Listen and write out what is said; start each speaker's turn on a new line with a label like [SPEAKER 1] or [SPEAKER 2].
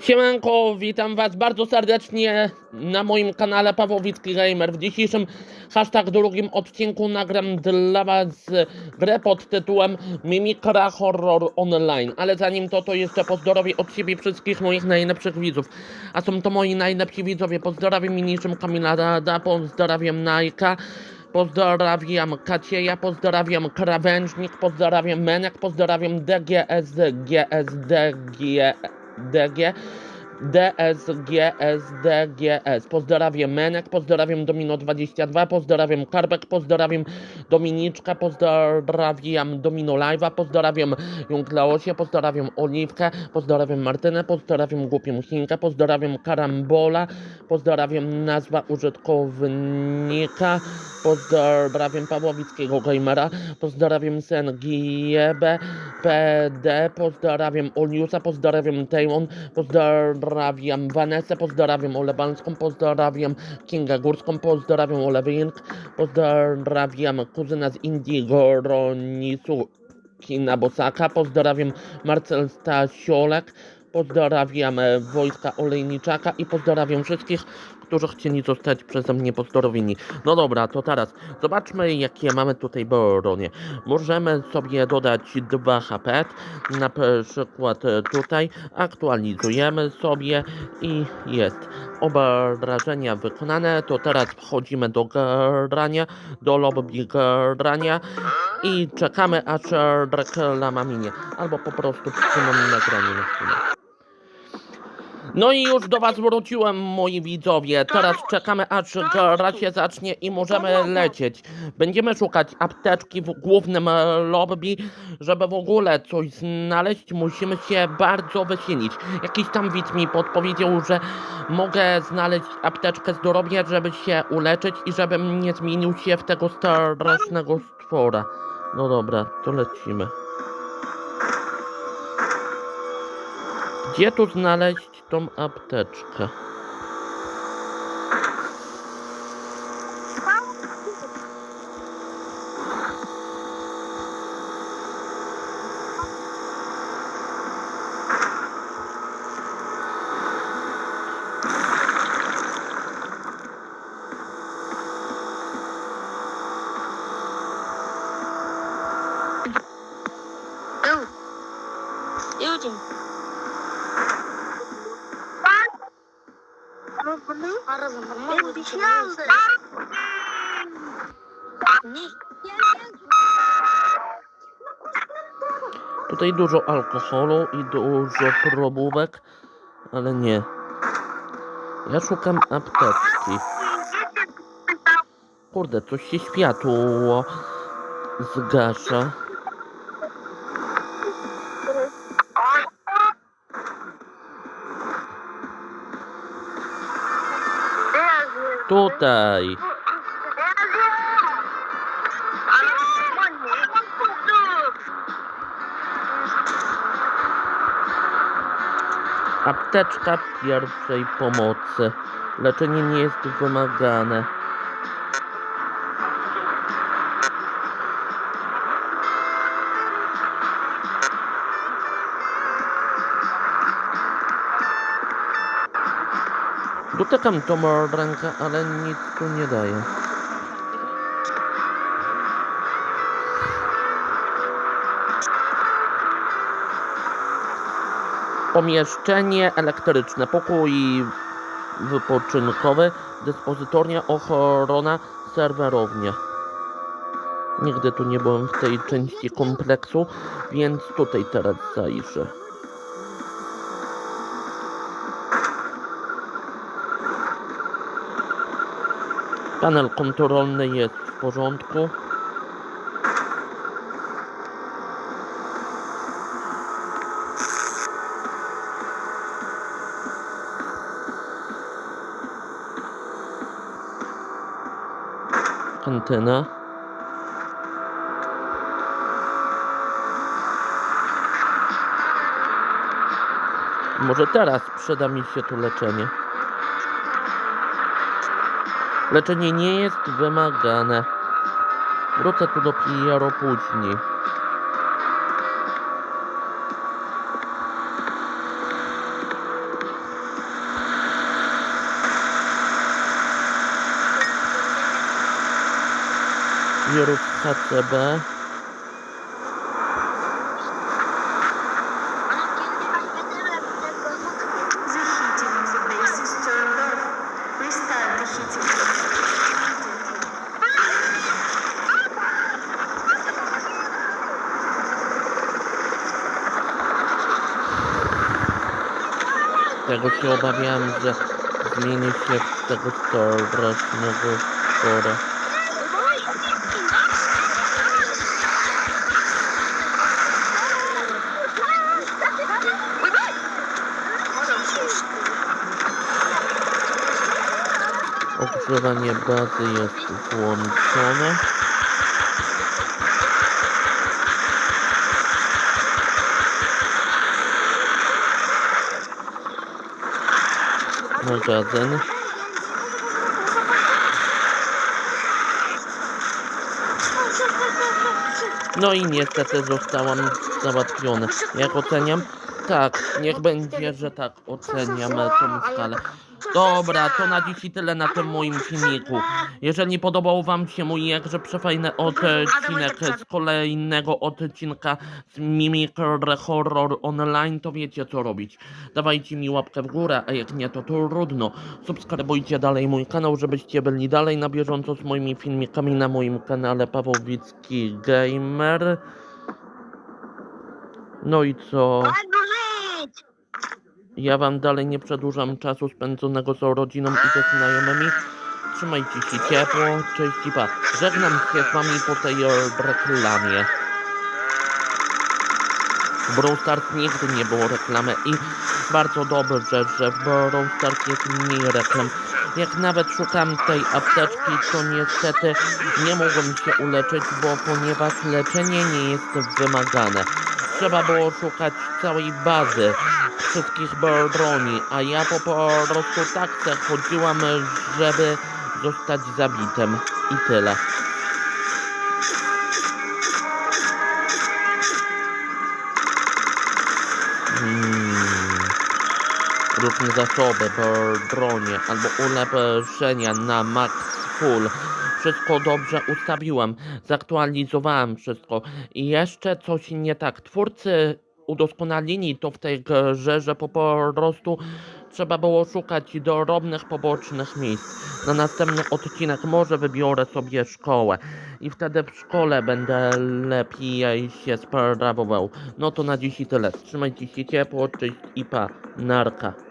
[SPEAKER 1] Siemanko, witam was bardzo serdecznie na moim kanale Pawłowicki Gamer. W dzisiejszym hashtag drugim odcinku nagram dla was grę pod tytułem Mimikra Horror Online. Ale zanim to, to jeszcze pozdrowię od siebie wszystkich moich najlepszych widzów. A są to moi najlepsi widzowie. Pozdrawiam niczym Kamila Rada, pozdrawiam Najka. Pozdrawiam Kacieja, pozdrawiam Krawężnik, pozdrawiam Menek, pozdrawiam DGS, GSD, Belgia DSGSDGS. Pozdrawiam Menek, pozdrawiam Domino22, pozdrawiam Karbek, pozdrawiam Dominiczka, pozdrawiam Domino Live'a, pozdrawiam Jungleosie, pozdrawiam Oliwkę, pozdrawiam Martynę, pozdrawiam Głupią Chinkę, pozdrawiam Karambola, pozdrawiam nazwa użytkownika, pozdrawiam Pawłowickiego Gamera, pozdrawiam Sengiebę, PD, pozdrawiam Oliusa, pozdrawiam Tejmon, pozdrawiam Vanessę, pozdrawiam Olebanską, pozdrawiam Kingę Górską, pozdrawiam Olewink, pozdrawiam kuzyna z Indii Goronisu Kina Bosaka, pozdrawiam Marcel Stasiolek, pozdrawiam Wojtka Olejniczaka i pozdrawiam wszystkich, którzy chcieli zostać przeze mnie pozdrowieni. No dobra, to teraz zobaczmy jakie mamy tutaj bronie. Możemy sobie dodać 2 HP, na przykład tutaj aktualizujemy sobie i jest obrażenia wykonane, to teraz wchodzimy do grania, do lobby grania i czekamy aż reklama minie, albo po prostu wstrzymamy nagranie na chwilę. No i już do was wróciłem, moi widzowie. Teraz czekamy, aż gra się zacznie i możemy lecieć. Będziemy szukać apteczki w głównym e, lobby. Żeby w ogóle coś znaleźć, musimy się bardzo wysilić. Jakiś tam widz mi podpowiedział, że mogę znaleźć apteczkę zdrowia, żeby się uleczyć i żebym nie zmienił się w tego strasznego stwora. No dobra, to lecimy. Gdzie tu znaleźć tą apteczkę? Tutaj dużo alkoholu i dużo probówek, ale nie. Ja szukam apteczki. Kurde, coś się światło zgasza. Tutaj. Apteczka pierwszej pomocy. Leczenie nie jest wymagane. Dotykam tą rękę, ale nic tu nie daje. Pomieszczenie elektryczne, pokój wypoczynkowy, dyspozytornia, ochrona, serwerownia. Nigdy tu nie byłem w tej części kompleksu, więc tutaj teraz zajrzę. Panel kontrolny jest w porządku. Antena. Może teraz przyda mi się tu leczenie. Leczenie nie jest wymagane. Wrócę tu dopiero później. wirus HCB Tego się obawiałem, że zmieni się w tego strasznego stwora. Ogrzewanie bazy jest włączone. Magazyn. No i niestety zostałam załatwiona. Jak oceniam? Tak, niech będzie, że tak oceniam tą skalę. Dobra, to na dziś tyle na tym moim filmiku. Jeżeli podobał wam się mój jakże przefajny odcinek z kolejnego odcinka z Mimikry Horror Online, to wiecie co robić. Dawajcie mi łapkę w górę, a jak nie to trudno. Subskrybujcie dalej mój kanał, żebyście byli dalej na bieżąco z moimi filmikami na moim kanale Pawłowicki Gamer. No i co? Ja wam dalej nie przedłużam czasu spędzonego z rodziną i ze znajomymi. Trzymajcie się ciepło, cześć i pa. Żegnam się z wami po tej reklamie. W Brawl Stars nigdy nie było reklamy i bardzo dobrze, że w Brawl Stars jest mniej reklam. Jak nawet szukam tej apteczki, to niestety nie mogłem się uleczyć, bo ponieważ leczenie nie jest wymagane. Trzeba było szukać całej bazy wszystkich broni, a ja po prostu tak chodziłam, żeby zostać zabitym i tyle. Hmm. Różne zasoby, bronie albo ulepszenia na max full. Wszystko dobrze ustawiłem, zaktualizowałem wszystko. I jeszcze coś nie tak. Twórcy udoskonalili to w tej grze, że po prostu trzeba było szukać dorobnych pobocznych miejsc. Na następny odcinek może wybiorę sobie szkołę i wtedy w szkole będę lepiej się sprawował. No to na dziś i tyle. Trzymajcie się ciepło, cześć i pa. Narka.